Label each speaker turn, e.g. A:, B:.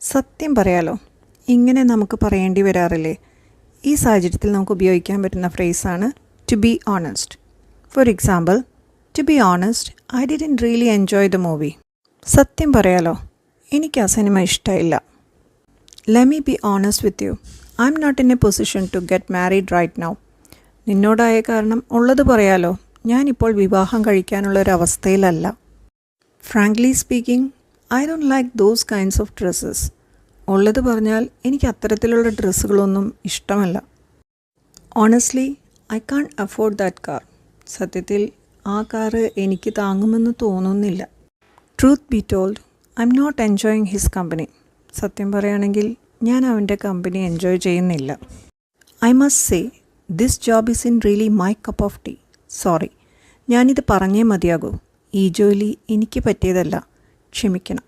A: സത്യം പറയാലോ ഇങ്ങനെ നമുക്ക് പറയേണ്ടി വരാറില്ലേ? ഈ സാഹചര്യത്തിൽ നമുക്ക് ഉപയോഗിക്കാൻ പറ്റുന്ന ഫ്രേസാണ് to be honest for example to be honest I didn't really enjoy the movie സത്യം പറയാലോ എനിക്ക് ആ സിനിമ ഇഷ്ടമില്ല let me be honest with you I'm not in a position to get married right now നിന്നോടായ കാരണം ഉള്ളത് പറയാലോ ഞാനിപ്പോൾ വിവാഹം കഴിക്കാനുള്ള ഒരു അവസ്ഥയിലല്ല. Frankly speaking I don't like those kinds of dresses ഉള്ളത് പറഞ്ഞാൽ എനിക്ക് അത്തരത്തിലുള്ള ഡ്രസ്സുകളൊന്നും ഇഷ്ടമല്ല. Honestly I can't afford that car സത്യത്തിൽ ആ കാറ് എനിക്ക് താങ്ങുമെന്ന് തോന്നുന്നില്ല. Truth be told I'm not enjoying his company സത്യം പറയുകയാണെങ്കിൽ ഞാൻ അവന്റെ കമ്പനി എൻജോയ് ചെയ്യുന്നില്ല. I must say this job is in really my cup of tea sorry ഞാനിത് പറഞ്ഞേ മതിയാകൂ. ഈ ജോലി എനിക്ക് പറ്റിയതല്ല. ക്ഷമിക്കണം.